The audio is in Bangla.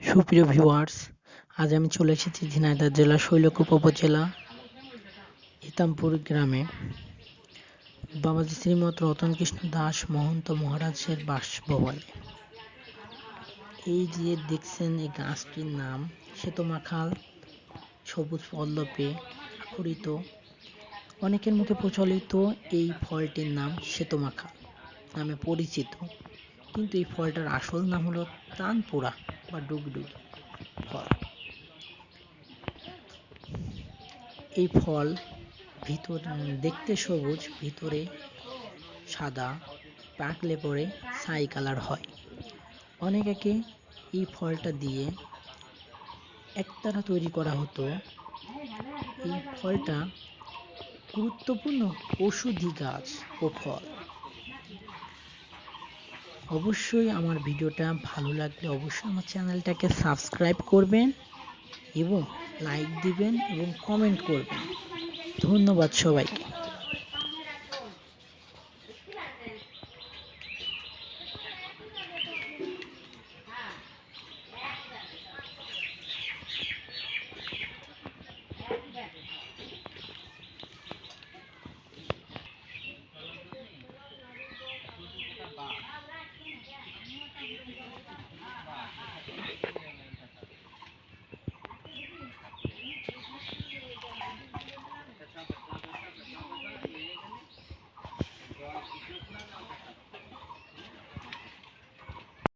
সুপ্রিয় ভিউয়ার্স আজ আমি চলে এসেছি ঝিনাইদহ জেলার শৈলকুপা উপজেলা ইতামপুর গ্রামে। বাবাজি শ্রীমৎ রতনকৃষ্ণ দাস মহন্ত মহারাজের বাসভবনে। এই যে দেখছেন এই গাছটির নাম শ্বেতমাখাল সবুজ পল্লবে আখরিত। অনেকের মুখে প্রচলিত এই ফলটির নাম শ্বেতমাখাল নামে পরিচিত। কিন্তু এই ফলটার আসল নাম হলো তানপুরা বা ডুগডুগি ফল। এই ফল ভিতর দেখতে সবুজ, ভিতরে সাদা, পাকলে পরে ছাই কালার হয়। অনেকে এই ফলটা দিয়ে একতারা তৈরি করা হতো। এই ফলটা গুরুত্বপূর্ণ ওষুধি গাছ ও ফল। অবশ্যই আমার ভিডিওটা ভালো লাগলে অবশ্যই আমার চ্যানেলটাকে সাবস্ক্রাইব করবেন এবং লাইক দিবেন এবং কমেন্ট করবেন। ধন্যবাদ সবাইকে।